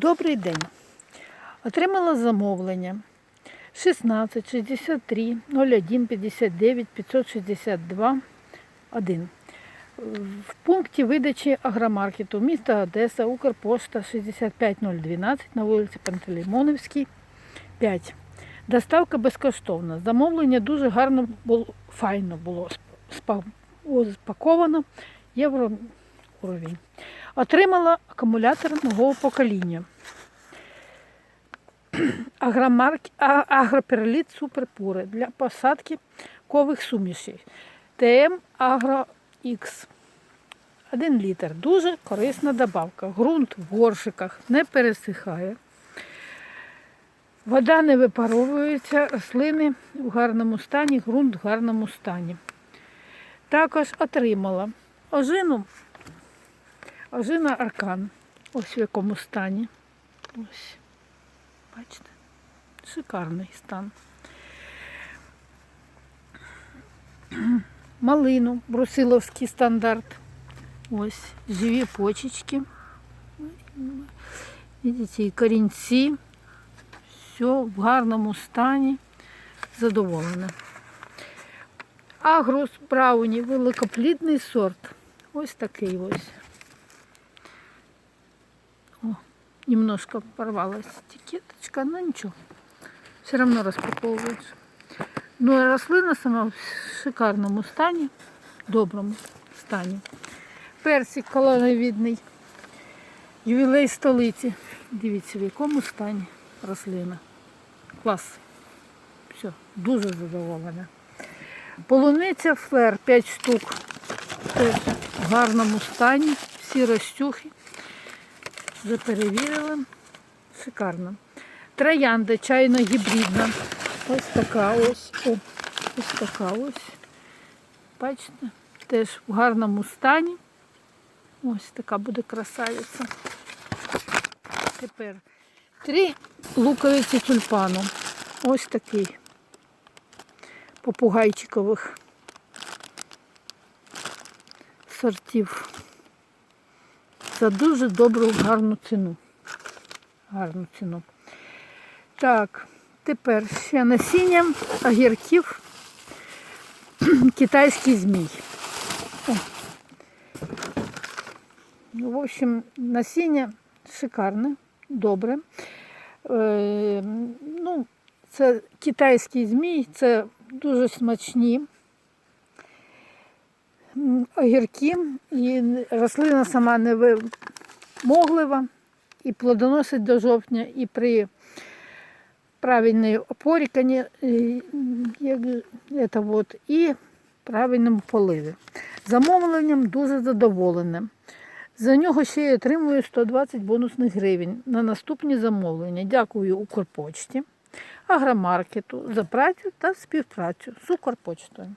Добрий день. Отримала замовлення 16 63 01 59 562 1. В пункті видачі агромаркету міста Одеса, Укрпошта 65012 на вулиці Пантелеймоновській 5. Доставка безкоштовна. Замовлення дуже гарно було, файно було спа- спаковано. Євро уровень. Отримала акумулятор нового покоління. Агроперліт Суперпуре для посадки кових сумішей. ТМ Агро Х. 1 літр. Дуже корисна добавка. Грунт в горшиках не пересихає. Вода не випаровується, рослини в гарному стані, ґрунт в гарному стані. Також отримала ожину, ожина аркан. Ось в якому стані. Ось. Бачите? Шикарний стан. Малину, брусиловський стандарт. Ось живі почечки. Видите, і корінці. Все в гарному стані. Задоволена. Агрос Брауні, великоплідний сорт. Ось такий ось. О, немножко порвалась этикеточка, но ничего. Все равно распаковывается. Ну, рослина сама в шикарному стані, доброму стані. Персик колоновідний, ювілей столиці. Дивіться, в якому стані рослина. Клас. Все, дуже задоволена. Полуниця флер 5 штук. Теж в гарному стані. Всі розтюхи. Вже перевірили. Шикарно. Троянда чайно-гібридна. Ось така ось. О, ось така ось. Бачите? Теж в гарному стані. Ось така буде красавиця. Тепер три луковиці тюльпану. Ось такий. Попугайчикових сортів. За дуже добру, гарну ціну. Гарну ціну. Так, тепер ще насіння огірків китайський змій. В общем, насіння шикарне, добре. Е, ну, це китайський змій, це дуже смачні огірки. І рослина сама не вимоглива і плодоносить до жовтня, і при правильній опорі, як це вот, і правильному поливі. Замовленням дуже задоволена. За нього ще й отримую 120 бонусних гривень на наступні замовлення. Дякую Укрпочті, Агромаркету за працю та співпрацю з Укрпочтою.